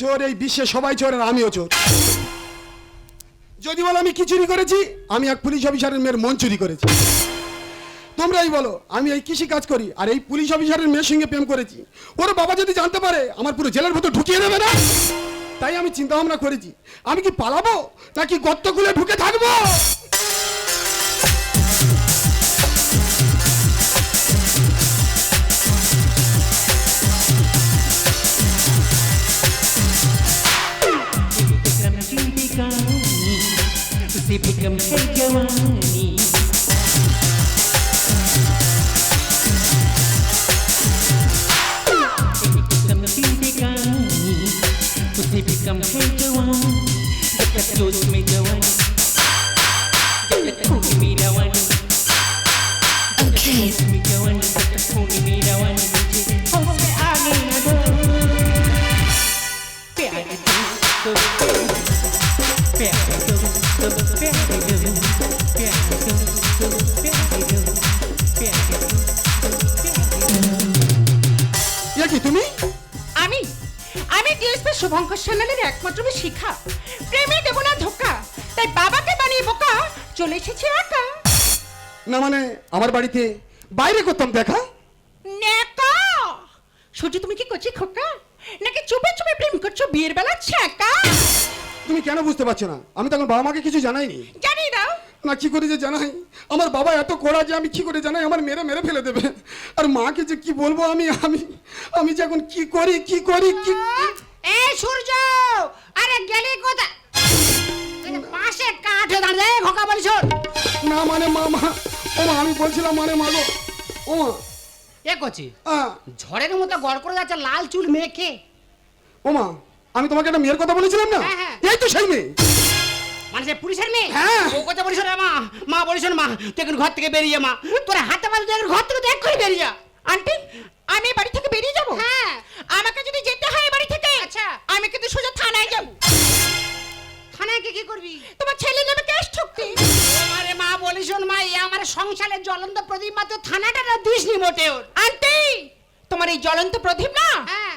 চোর এই বিশ্বে সবাই চোর আর আমিও চোর। যদি বলো আমি কি চুরি করেছি? আমি এক পুলিশ অফিসারের মেয়ের মন চুরি করেছি। তোমরাই বলো, আমি এই কৃষি কাজ করি আর এই পুলিশ অফিসারের মেয়ের সঙ্গে প্রেম করেছি। ওর বাবা যদি জানতে পারে, আমার পুরো জেলের ভেতর ঢুকিয়ে দেবে না। তাই আমি চিন্তা ভাবনা করেছি। আমি কি পালাবো নাকি গর্ত খুলে ঢুকে থাকব? কি তুমি? আমি? আমি ডিএসপি শুভঙ্কর সান্যালের একমাত্র শিখা প্রেমে দেব না ধোকা তাই বাবাকে বানিয়ে বোকা চলে এসেছে একা। না মানে আমার বাড়িতে বাইরে করতাম দেখা? নেকা সূর্য তুমি কি করছি খোকা? নাকি চুপে চুপে প্রেম করছ বিয়ের বেলা? ছ্যাঁকা। তুমি কেন বুঝতে পারছ না? আমি তখন বাবা মাকে কিছু জানাইনি। জানি না না কি করে যে জানাই? আমার বাবা এত কড়া যে আমি কি করে জানাই? আমার মেরে মেরে ফেলে দেবে। আর মাকে যে কি বলব আমি? আমি আমি যে এখন কি করি কি করি কি এ সূর্য! আরে গেলি এই পাশে কাঠে দাঁড়িয়ে খোকা বলিস না মানে মা মা। ও মা আমি বলছিলাম মানে মা ও মা এ করছি ঝড়ের মতো গড় করে যাচ্ছে লাল চুল মেখে ও মা আমি তোমাকে একটা মেয়ের কথা বলেছিলাম না হ্যাঁ, হ্যাঁ। এই তো সেই মেয়ে মানে সে পুলিশের মেয়ে হ্যাঁ। ও কথা বলিস রে মা মা বলিস মা তুই এখন ঘর থেকে বেরিয়ে যা, মা তোর হাতে পাতে তুই ঘর থেকে দেখ করে বেরিয়ে যা আন্টি আমি বাড়ি থেকে বেরিয়ে যাব হ্যাঁ। আমাকে যদি যেতে হয় বাড়ি থেকে আচ্ছা। আমি কিন্তু সোজা থানায় যাব থানায় গিয়ে কি করবি? তোমার ছেলে নামে কেস ঠুকতি। আমারে মা বলিস মা এ আমার সংসারের জ্বলন্ত প্রদীপ তো থানাটা না দিস নি মোটে ওর আন্টি তোমার এই জ্বলন্ত প্রদীপ না? হ্যাঁ।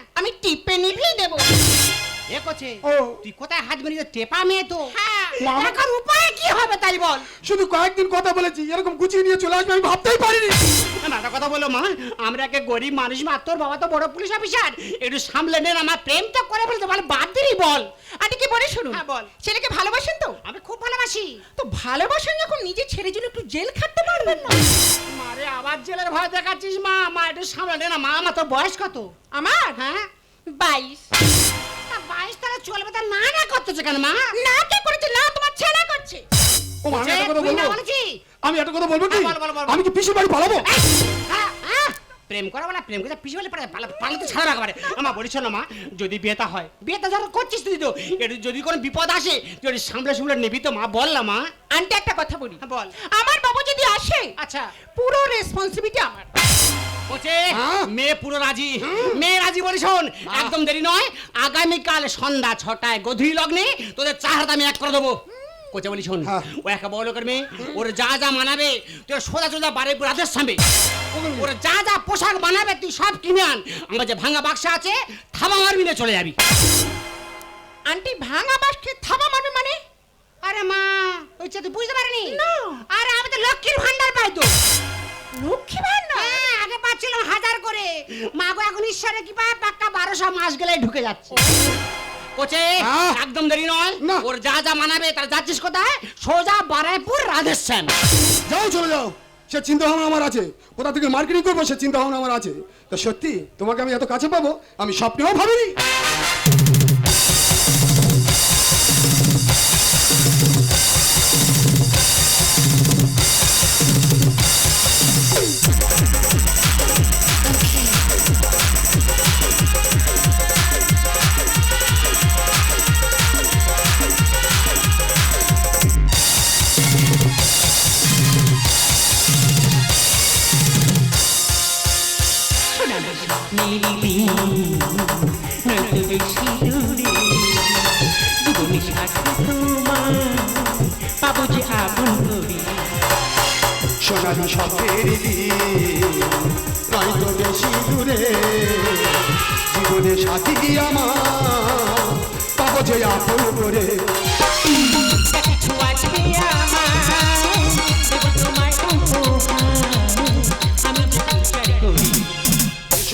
করছে ও। তুই কোথায় হাত মেরিয়ে টেপা মেয়ে তো। হ্যাঁ। এখন উপায় কি হবে তাই বল? শুধু কয়েকদিন কথা বলেছি এরকম গুছিয়ে নিয়ে চলে আসবে আমি ভাবতেই পারিনি। না কথা বলো মা আমরা একে গরিব মানুষ মা তোর বাবা তো বড় পুলিশ অফিসার। একটু সামলে নেন আমার প্রেম তো করে ফেলতে বলে বাদ দিলি বল। আন্টি কি বলে শুনুন হ্যাঁ, বল। ছেলেকে ভালোবাসেন তো? আমি খুব ভালোবাসি। তো ভালোবাসেন যখন নিজের ছেলের জন্য একটু জেল খাটতে পারবেন না? মারে আবার জেলের ভয় দেখাচ্ছিস মা। মা একটু সামলে নে না মা আমার তোর বয়স কত? আমার? হ্যাঁ? বাইশ। বাইশ তারা চলবে তা না না করতেছে কেন মা? না কে করেছে? না তোমার ছেলে করছে। ও মা আমি একটা কথা বলব? আমি একটা কথা বলব কি? হ্যাঁ। আমি কি পিসির বাড়ি পালাবো? হ্যাঁ, হ্যাঁ, প্রেম করাবো না প্রেম করে পিছু বলে পালাতে ছাড়া রাখবে আমার বলিস না মা যদি বিয়েটা হয় বিয়েটা ধরো করছিস তুই তো। একটু যদি কোনো বিপদ আসে তুই সামলে সামলে নিবি তো মা বল না মা। আন্টি একটা কথা বলি। বল। আমার বাবু যদি আসে আচ্ছা। পুরো রেসপন্সিবিলিটি আমার। বলছে হ্যাঁ? মেয়ে পুরো রাজি। মেয়ে রাজি বলি শোন একদম দেরি নয়। আগামীকাল সন্ধ্যা ছটায় গধূলি লগ্নে তোদের চাহাত আমি এক করে দেবো। কোচে বলি শোন হ্যাঁ। ও একা বড় লোকের মেয়ে ওর যা যা মানাবে তুই সোজা সোজা রাধের সামনে ওর যা যা পোশাক বানাবে তুই সব কিনে আন। আমার যে ভাঙা বাক্সা আছে থাবা মারবি না চলে যাবি। আন্টি ভাঙা বাসকে থাবা মারবে মানে? আরে মা ওই তুই বুঝতে পারিনি। আরে আমি তো লক্ষ্মীর ভান্ডার পাই তো। লক্ষ্মী ভান্ডার হ্যাঁ মা গো এখন ঈশ্বরে কি পায় পাক্কা বারোশো মাস গেলে ঢুকে যাচ্ছে। কোচে। একদম দেরি নয়। ওর যা যা মানাবে তার যাচ্ছিস কোথায়? সোজা বারাইপুর রাধেশ্যাম যাও চলে যাও। সে চিন্তা ভাবনা আমার আছে। কোথা থেকে মার্কেটিং করব সে চিন্তা ভাবনা আমার আছে। তা সত্যি তোমাকে আমি এত কাছে পাবো আমি স্বপ্নেও ভাবিনি। সোনালি স্বপ্নের নয়তো বেশি দূরে জীবনে সাথী আমার পাবো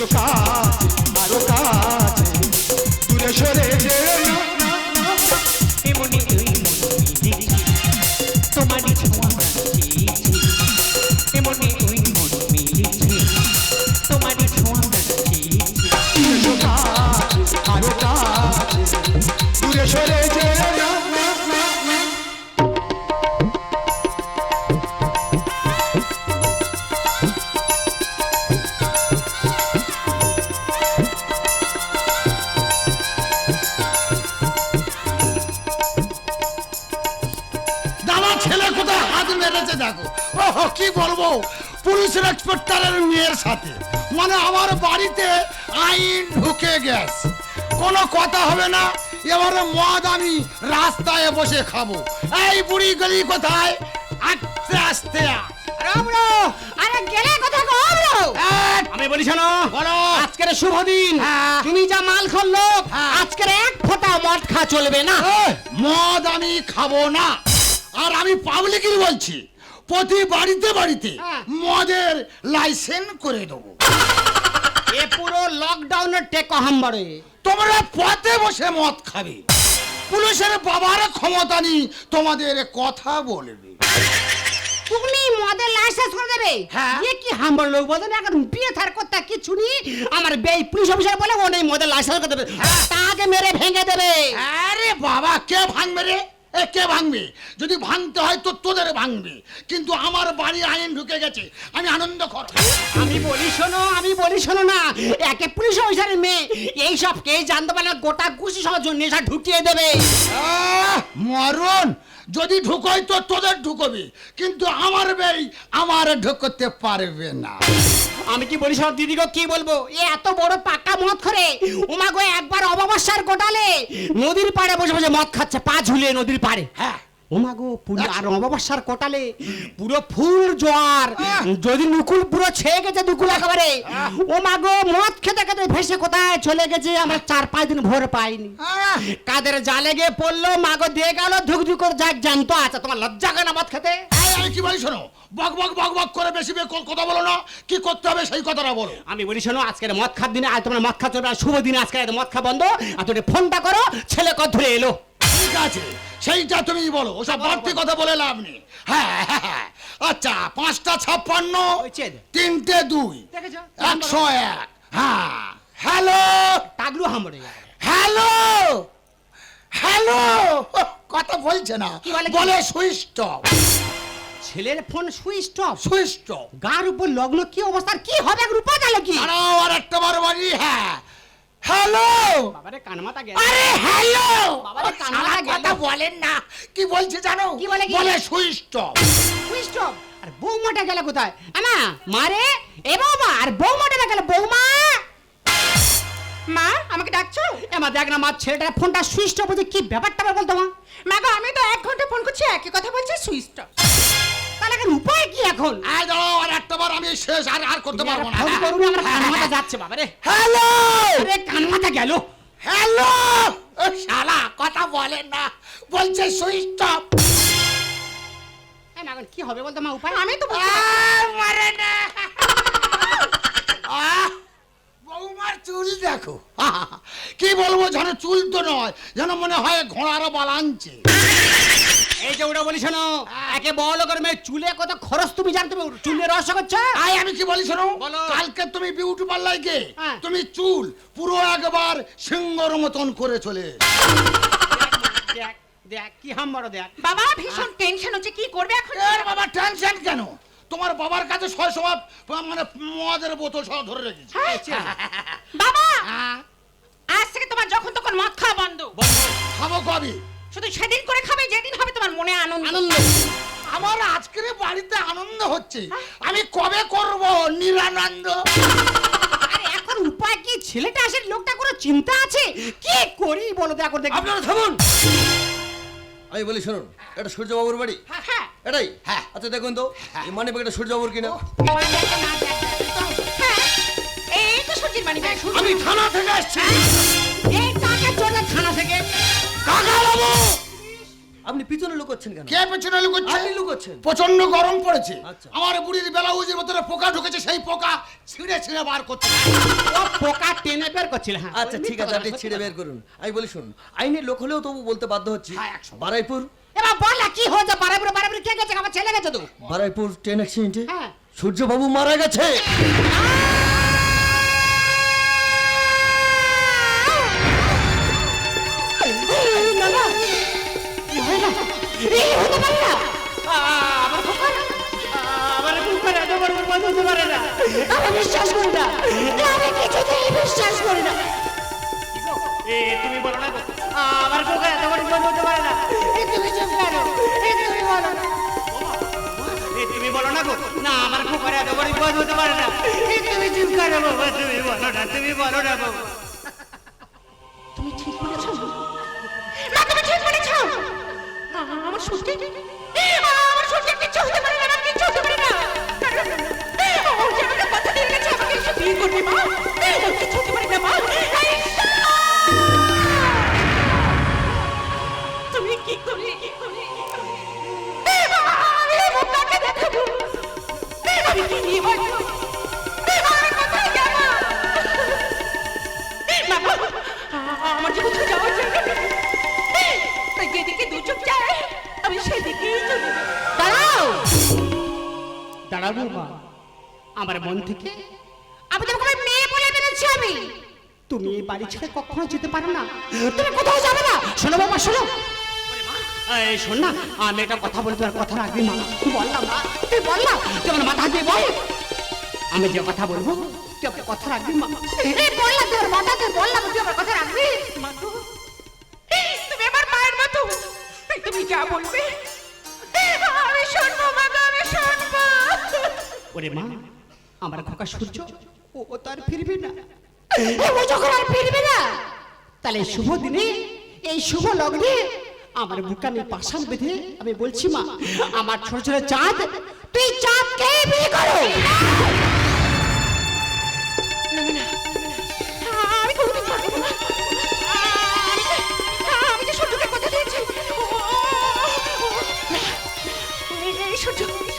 এসো গেছে কোনো কথা হবে না এবারে মদ আমি রাস্তায় বসে খাব। এই বুড়ি গলি কোথায়? আস্তে আস্তে রামড়ো আরে গেলে কোথায় গো আমি বলি শোনো বলো। আজকের শুভ দিন। হ্যাঁ। তুমি যা মাল খাল্লো হ্যাঁ। আজকের এক ফোঁটা মদ খা চলবে না। মদ আমি খাব না। আর আমি পাবলিকের বলছি প্রতি বাড়িতে বাড়িতে হ্যাঁ। মদের লাইসেন্স করে দেবো। এ পুরো লকডাউনের টেকো হাম্বারে। তোমরা পথে বসে মদ খাবে। পুলিশের বাবার ক্ষমতা নেই তোমাদের কথা বলবে। তুমি মদের লাইসেন্স করে দেবে? হ্যাঁ। এ কি হাম্বার লোক বলতে না? এখন বিয়ে থার করতে কিছু নেই। আমার বেই পুলিশ অফিসার বলে ও নেই মদের লাইসেন্স করে দেবে। তাকে মেরে ভেঙে দেবে। আরে বাবা কে ভাঙবে রে? এ কে ভাঙবে? যদি ভাঙতে হয় তো তোদের ভাঙবে। কিন্তু আমার বাড়ি আইন ঢুকে গেছে আমি আনন্দ কর। আমি বলি শোনো আমি বলি শোনো না একে পুলিশ অফিসারের মেয়ে এই সব কে জানতে পারলে গোটা গুছি সহ নেশা ঢুকিয়ে দেবে। আহ, মরণ! যদি ঢুকোই তো তোদের ঢুকবে কিন্তু আমার বেই আমার ঢুকতে পারবে না। আমি কি বলি সব দিদিগো কি বলব? এ এত বড় পাকা মদ করে ওমা গো, একবার অমাবস্যার গোটালে নদীর পাড়ে বসে বসে মদ খাচ্ছে, পা ঝুলিয়ে নদীর পাড়ে। হ্যাঁ। ওমা গো পুরো আর অমাবস্যার কোটালে পুরো ফুল জোয়ার। যদি নুকুল পুরো ছেয়ে গেছে দুকুল একেবারে। ওমা গো মদ খেতে খেতে ভেসে কোথায় চলে গেছে আমরা চার পাঁচ দিন ভোর পাইনি। কাদের জালে গিয়ে পড়ল মাগো দিয়ে গেল ধুক ধুক করে যাক জানতো আছে। তোমার লজ্জা কেন মদ খেতে? আমি কি বলি শোনো? বক বক বক বক করে বেশি বে- কথা বলো না। কি করতে হবে সেই কথাটা বলো। আমি বলি শোনো আজকের মদ খার দিনে আজ তোমরা মদ খা চলবে শুভ দিনে আজকে মদ খা বন্ধ। আর তুমি ফোনটা করো ছেলে কত ধরে এলো। ঠিক আছে। সেইটা তুমি বলো ওসব বাড়তি কথা বলে লাভ নেই। হ্যাঁ হ্যাঁ, হ্যাঁ। আচ্ছা পাঁচটা ছাপ্পান্ন তিনটে দুই একশো এক। হ্যাঁ হ্যালো! টাগলু হামড়ে হ্যালো! হ্যালো! কথা বলছে না। বলে সুইচ অফ ছেলের phone switch off switch off গার উপর লগ্ন কি অবস্থা কি হবে? রূপা গেল কি? আর একটা বার বাড়ি হ্যাঁ। হ্যালো বাবারে কান মাথা গেল আরে হ্যালো বাবারে কান্না গেল। কথা বলেন না। কি বলছে জানো? কি বলে কি? বলে সুইচ সুইচ আর বৌমাটা গেল কোথায়? আমা মারে এ বৌমা আর বৌমাটা গেল বৌমা। মা আমাকে ডাকছো? এমা দেখ না মা ছেলেটার ফোনটা সুইচ অফ হচ্ছে কি ব্যাপারটা বলতো মা। মা গো আমি তো এক ঘণ্টা ফোন করছি একই কথা বলছি সুইচ অফ তাহলে এখন উপায় কি এখন? দাঁড়াও আর একটা বার আমি শেষ আর আর করতে পারব না। ফোন করুন আমার কান মাথা যাচ্ছে বাবারে। হ্যালো! আরে কান গেল। হ্যালো! ও শালা কথা বলেন না। বলছে সুইচ অফ। না, এখন কি হবে বলতো মা উপায়? আমি তো মারে না। আহ, বৌমার চুল দেখো। আহা, কি বলব যেন চুল তো নয় যেন মনে হয় ঘোড়ার বালাঞ্চে এই যে ওটা বলি শোনো একে বলো করে মেয়ে চুলে কত খরচ তুমি জানতে পারো? চুলে রহস্য করছ? আই আমি কি বলি শোনো? কালকে তুমি বিউটি পার্লার হ্যাঁ। তুমি চুল পুরো একবার সিংহর মতন করে চলে দেখ দেখ কি হাম্বারো দেখ। বাবা ভীষণ টেনশন হচ্ছে কি করবে এখন? এর বাবা টেনশন কেন? তোমার বাবার কাছে ছয় সব মানে মদের বোতল সব ধরে রেখেছি। বাবা! হ্যাঁ, আজ থেকে তোমার যখন তখন মদ খাওয়া বন্ধ। খাব কবে? শুধু সেদিন করে খাবে যেদিন হবে তোমার মনে আনন্দ আনন্দ আমার আজকের বাড়িতে আনন্দ হচ্ছে আমি কবে করব নিরানন্দ আরে কোথায় কি ছেলেটা আসে লোকটা কোনো চিন্তা আছে কি করি বলো দেখো দেখো আপনারা থামুন আমি বলি শুনুন এটা সূর্যবাবুর বাড়ি হ্যাঁ এটাই হ্যাঁ আচ্ছা দেখুন তো এই মানি ব্যাগটা সূর্যবাবুর কিনা হ্যাঁ এই তো সূর্যের মানে আমি থানা থেকে আসছি কাকা বাবু! আপনি পিছনে লুকোচ্ছেন কেন? কে পেছনে লুকোচ্ছে? আপনি লুকোচ্ছেন। প্রচণ্ড গরম পড়েছে। আচ্ছা। আমার বুড়ির বেলা উজির পোকা ঢুকেছে সেই পোকা ছিঁড়ে ছিঁড়ে বার করছে। ও পোকা টেনে বের করছিল হ্যাঁ। আচ্ছা ঠিক আছে আপনি ছিঁড়ে বের করুন। আমি বলি শুনুন আইনের লোক হলেও তবু বলতে বাধ্য হচ্ছি। হ্যাঁ, একশো। বারাইপুর। এবার বল কি হয়েছে? কে গেছে? আমার ছেলে গেছে তো। বারাইপুর ট্রেন অ্যাক্সিডেন্টে হ্যাঁ। সূর্যবাবু মারা গেছে। আমার পোকা আমার পোকা এত বড় বিপদ হতে পারে না আমি তুমি বলো না এ তুমি বলো না তুমি গো। না, আমার পোকার এত বড় বিপদ হতে পারে না। তুমি চুপ বাবা তুমি বলো না, তুমি বলো না আমার সত্যি? আমার সত্যি কিছু হতে পারে না আমার পারো না। তুমি কোথাও যাবে না? শোনো বাবা শোনো। এই শোন না আমি একটা কথা বলি তোমার কথা রাখবি মা তুই বললাম মা? তুই বললাম তুই আমার মাথা দিয়ে বল। আমি যে কথা বলব তুই আমার কথা রাখবি মা? এই আমার মাথা দিয়ে তুই আমার কথা রাখবি? মা তুমি আমার মায়ের মতো। তুমি যা বলবে। আমি শুনব মা আমি শুনব। ওরে মা আমার খোকা সূর্য ও ও তো আর ফিরবে না। ও যখন আর ফিরবে না তাহলে শুভ দিনে এই শুভ লগ্নে আমার বুকে আমি পাশান বেঁধে আমি বলছি মা আমার ছোট ছোট চাঁদ তুই চাঁদকে বিয়ে করো সূর্য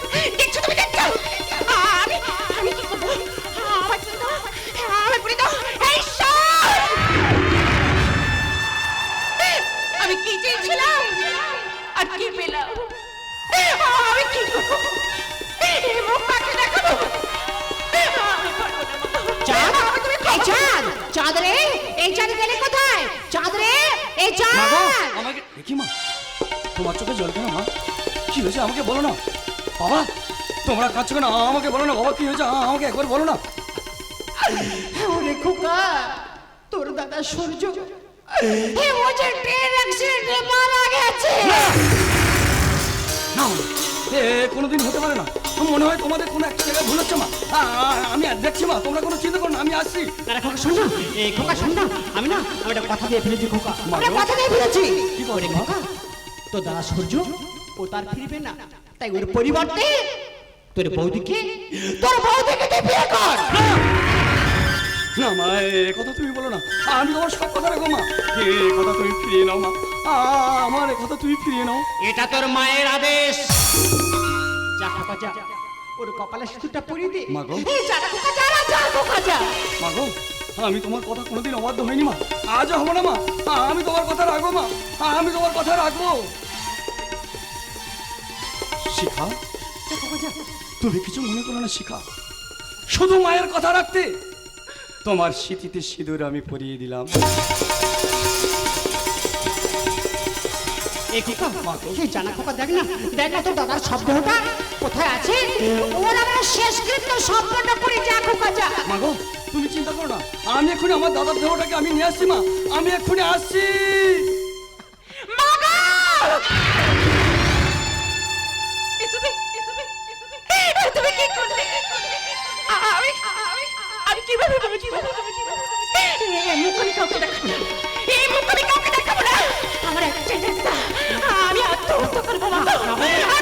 দেখি মা? তোমার চোখে জল কেন মা? কি হয়েছে আমাকে বলো না? বাবা তোমরা কাঁদছো না আমাকে বলো না বাবা কি হয়েছে? আমাকে একবার বলো না। ওরে খোকা তোর দাদা সূর্য। ও যে ট্রেন অ্যাক্সিডেন্টে মারা গেছে। না কোনোদিন হতে পারে না। মনে হয় তোমাদের কোনো একটা জায়গায় ভুল হচ্ছে মা। আ- আ- আমি আর দেখছি মা তোমরা কোনো চিন্তা করো না আমি আসছি। আরে খোকা শোন না। এই খোকা শোন না। আমি না আমি একটা কথা দিয়ে ফেলেছি খোকা। কথা দিয়ে ফেলেছি কি করে খোকা? তো দাদা সূর্য ও তার ফিরবে না। তাই ওর পরিবর্তে তোর বৌদিকে তোর বৌদিকে তুই বিয়ে কর। না মা এ কথা তুমি বলো না। আমি তোমার সব কথা রাখো মা। এ কথা তুমি ফিরিয়ে নাও মা। আ- আমার এ কথা তুমি ফিরিয়ে নাও। এটা তোর মায়ের আদেশ। যা খোকা যা। ওর কপালে সিঁদুরটা পরিয়ে দে। মা গো। এই যা না খোকা যা না, যা খোকা যা। মা গো আমি তোমার কথা কোনোদিন অবাধ্য হইনি মা। আজও হব না মা। আমি তোমার কথা রাখব মা। আমি তোমার কথা রাখব। শিখা তুমি কিছু মনে করো না শিখা। শুধু মায়ের কথা রাখতে তোমার স্মৃতিতে সিঁদুর আমি পরিয়ে দিলাম। খোকা এই জানা খোকা দেখ না দেখ না তোর দাদার শব্দটা কোথায় আছে? ওর আমরা শেষ কৃত্য সম্পন্ন করে যা খোকা যা। তুমি চিন্তা করো না। আমি এক্ষুনি আমার দাদার দেহটাকে আমি নিয়ে আসছি মা। আমি এক্ষুনি আসছি। Oh, my God.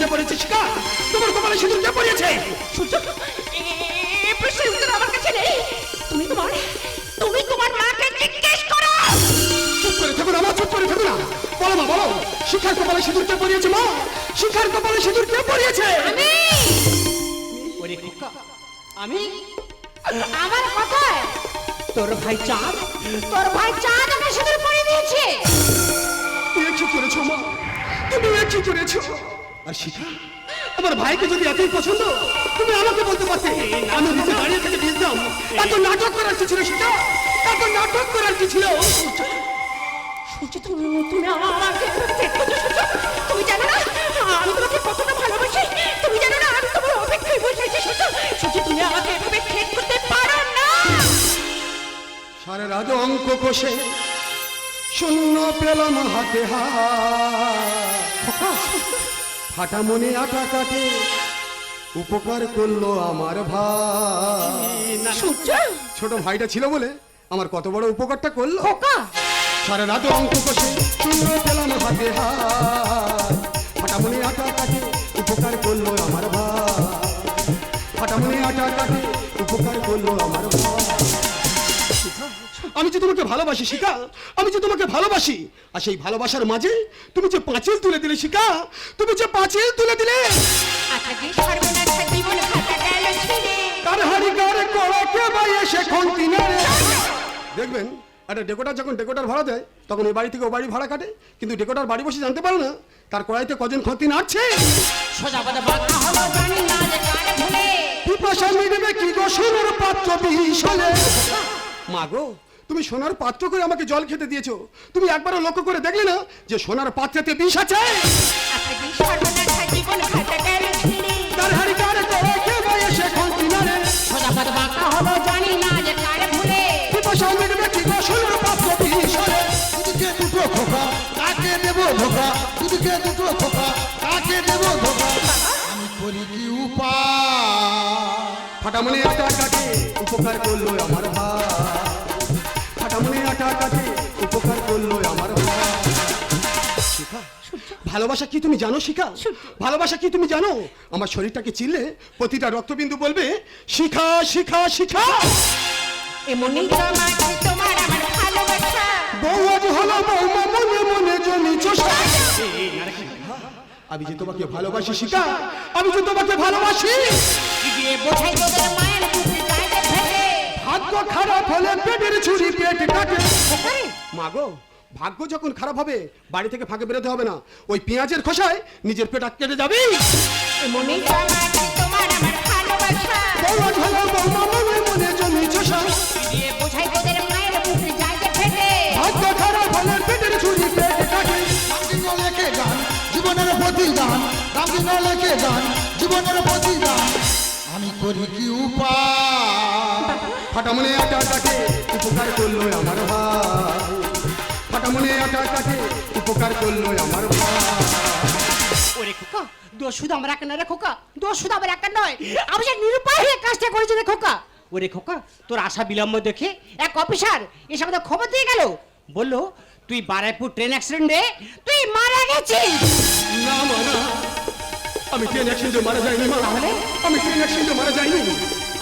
কে পড়েছে শিখা তোমার কপালে সিঁদুর কে পড়েছে সূর্য এই প্রশ্নের উত্তর আমার কাছে নেই। তুমি তোমার তুমি তোমার মাকে জিজ্ঞেস করো। চুপ করে চুপ করে থাকো না। বলো মা বলো। শিখার কপালে সিঁদুর কে পড়িয়েছে মা? শিখার কপালে সিঁদুর কে পড়িয়েছে? আমি? ওরে খোকা। আমি? আমার কথায়? তোর ভাই চাঁদ? তোর ভাই চাঁদ আমাকে সিঁদুর পরিয়ে দিয়েছে। তুমি কি করেছ মা? তুমি কি করেছ? আর শিখা? আমার ভাইকে যদি এতই পছন্দ তুমি আমাকে বলতে পারতে। আমি নিচে দাঁড়িয়ে থেকে দিতাম এত নাটক করার কি ছিল শিখা? এত নাটক করার কি ছিল? সূর্য তুমি তুমি আমা- আমাকে তুমি জানো না আমি তোমাকে কতটা ভালোবাসি। তুমি জানো না আমি তোমার অপেক্ষায় বসে আছি সূর্য। সূর্য তুমি আমাকে এভাবে ত্যাগ করতে পারো না। সারা রাত অঙ্ক কষে শূন্য পেলাম হাতে হাত। ফাটা মনে আটা কাটে উপকার করল আমার ভাই। সূর্য! ছোট ভাইটা ছিল বলে আমার কত বড় উপকারটা করল। খোকা! সারা রাত অঙ্ক কষে শূন্য পেলাম হাতে হাত। ফাটামনি আটা কাটে উপকার করল আমার ভাই। ফাটামনি আটা কাটে উপকার করল আমার আমি যে তোমাকে ভালোবাসি শিখা। আমি যে তোমাকে ভালোবাসি আর সেই ভালোবাসার মাঝে তুমি যে পাঁচিল তুলে দিলে শিখা। তুমি যে পাঁচিল তুলে দিলে। কার কার কড়াকে দেখবেন একটা ডেকোটার যখন ডেকোটার ভাড়া দেয় তখন এই বাড়ি থেকে ও বাড়ি ভাড়া কাটে। কিন্তু ডেকোটার বাড়ি বসে জানতে পারে না তার কড়াইতে কজন ক্ষতি নাড়ছে। পিপাসা মিটবে কি গো সোনার পাত্র বিষ হলে মা গো তুমি সোনার পাত্র করে আমাকে জল খেতে দিয়েছ। তুমি একবারও লক্ষ্য করে দেখলে না যে সোনার পাত্রেতে বিষ আছে? আচ্ছা তার হাড়ি কার কড়াইকে বাই সোজা কথা বাঁকা হলো জানি না যে কার ভুলে। পিপাসা মিটবে কি সোনার পাত্র বিষ দুদিকে দুটো খোকা কাকে দেব ধোকা? দুদিকে দুটো খোকা কাকে দেব ধোকা? আমি করি কি উপায়? ফাটামনি। আটা কাটে উপকার করল আমার ভাই। ফাটামনি উপকার করল আমার শিখা ভালোবাসা কি তুমি জানো শিখা? ভালোবাসা কি তুমি জানো? আমার শরীরটাকে চিনলে প্রতিটা রক্তবিন্দু বলবে শিখা শিখা শিখা। এমনই তোমার আমার ভালোবাসা। বউ আজ হলো বৌমা মনে মনে জমি চোষা। আমি যে তোমাকে ভালোবাসি শিখা আমি যে তোমাকে ভালোবাসি। বোঝাই তোদের মায়ের ভাগ্য খারাপ হলে পেটের ছুরি পেট কাটে মাগো ভাগ্য যখন খারাপ হবে বাড়ি থেকে ফাঁকে বেরোতে হবে না। ওই পেঁয়াজের খোসায় নিজের পেট কেটে যাবি। মনে মনে জমি চষা ভাগ্য খারাপ হলে পেটের ছুরি পেট কাটে জীবনের প্রতিদান রামকৃষ্ণ লেখে গান জীবনের প্রতিদান আমি করি কি উপায়? ফাটামনে আটা কাটে উপকার করল আমার ভাই। ফাটামনে আটা কাটে উপকার করল আমার ভাই। ওরে খোকা দোষ শুধু আমার একা নয় রে খোকা দোষ শুধু আমার একা নয় আমি যে নিরুপায় হয়ে কাজটা করেছি রে খোকা। ওরে খোকা তোর আশা বিলম্ব দেখে এক অফিসার এসে আমাদের খবর দিয়ে গেল। বলল তুই বারাইপুর ট্রেন অ্যাক্সিডেন্টে তুই মারা গেছিস। না মা না। আমি ট্রেন অ্যাক্সিডেন্টে মারা যাইনি মা। আমি ট্রেন অ্যাক্সিডেন্টে মারা যাইনি।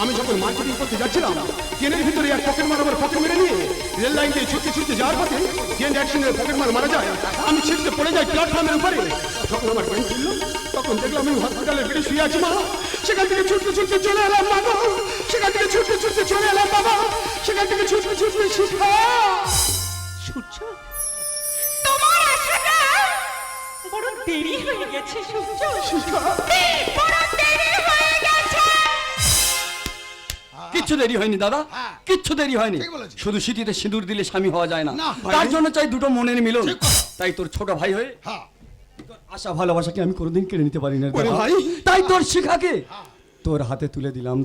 আমি যখন মার্কেটিং করতে যাচ্ছিলাম ট্রেনের ভিতরে এক পকেট মার আমার পকেট মেরে নিয়ে রেল লাইন দিয়ে ছুটতে ছুটতে যাওয়ার পথে ট্রেন অ্যাক্সিডেন্টে পকেট মার মারা যায় আমি ছিটকে পড়ে যাই প্ল্যাটফর্মের উপরে। যখন আমার ট্রেন ছিল তখন দেখলাম আমি হসপিটালে বেডে শুয়ে আছি মা। সেখান থেকে ছুটতে ছুটতে চলে এলাম মা গো। সেখান থেকে ছুটতে ছুটতে চলে এলাম বাবা। সেখান থেকে ছুটতে ছুটতে শিখা। সূর্য তোমার আশাটা বড় দেরি হয়ে গেছে সূর্য। বড় কিচ্ছু দেরি হয়নি দাদা। হ্যাঁ। কিচ্ছু দেরি হয়নি। শুধু সিটিতে সিঁদুর দিলে স্বামী হওয়া যায় না। তার জন্য চাই দুটো মনের মিলন। তাই তোর ছোট ভাই হয়ে হ্যাঁ। আশা ভালোবাসাকে আমি কোনোদিন কেড়ে নিতে পারি না। ভাই। তাই তোর শিখাকে তোর হাতে তুলে দিলাম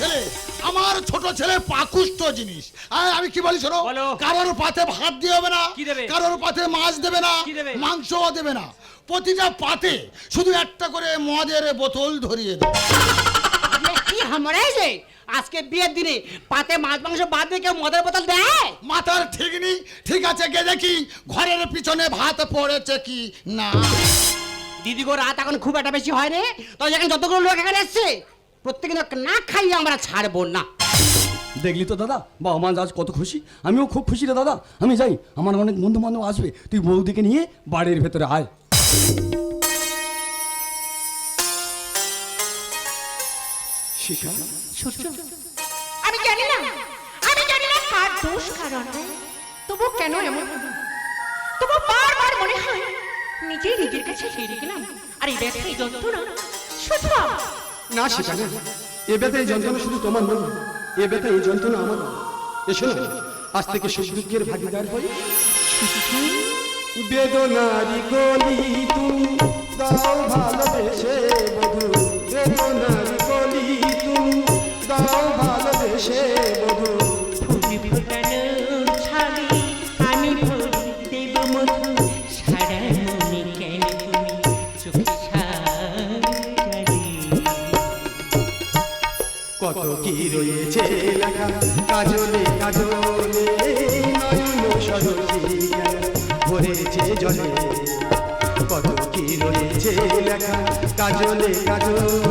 ছেলে। আমার ছোট ছেলে পাকুষ্ঠ জিনিস। আর আমি কি বলি শোনো? কারোর পাতে ভাত দিয়ে হবে না। কারোর পাতে মাছ দেবে না? মাংসও দেবে না। প্রতিটা পাতে শুধু একটা করে মদের বোতল ধরিয়ে দেবে। এ কি যে আজকে বিয়ের দিনে পাতে মাছ মাংস বাদ দিয়ে কেউ মদের বোতল দেয়? মাথার ঠিক নেই ঠিক আছে গে দেখি ঘরের পিছনে ভাত পড়েছে কি না? দিদি গো রাত এখন খুব একটা বেশি হয় রে তবে যেখানে যতগুলো লোক এখানে এসছে প্রত্যেকে না খাইয়ে আমরা ছাড়বো না। দেখলি তো দাদা বা মা আজ কত খুশি। আমিও খুব খুশি রে দাদা। আমি যাই আমার অনেক বন্ধু বান্ধব আসবে। তুই বৌদিকে নিয়ে বাড়ির ভেতরে আয়। শিখা সূর্য। আমি জানি না। আমি জানি না কার দোষ কার অন্যায়। তবু কেন এমন? তবু বারবার মনে হয় নিজেই নিজের কাছে হেরে গেলাম। আর এই ব্যথা এই যন্ত্রণা শুধু না সেটা না। এ ব্যথা এই যন্ত্রণা শুধু তোমার নয় এ ব্যথা এই যন্ত্রণা আমার এসো না আজ থেকে সুখ দুঃখের ভাগিদার হই বেদনারি গলি তুমি দাও ভালোবেসে বধু বেদনারি কাজলে কাজলে নয়ন সরসী ভরেছে জলে। কত কি রয়েছে লেখা কাজলে কাজলে।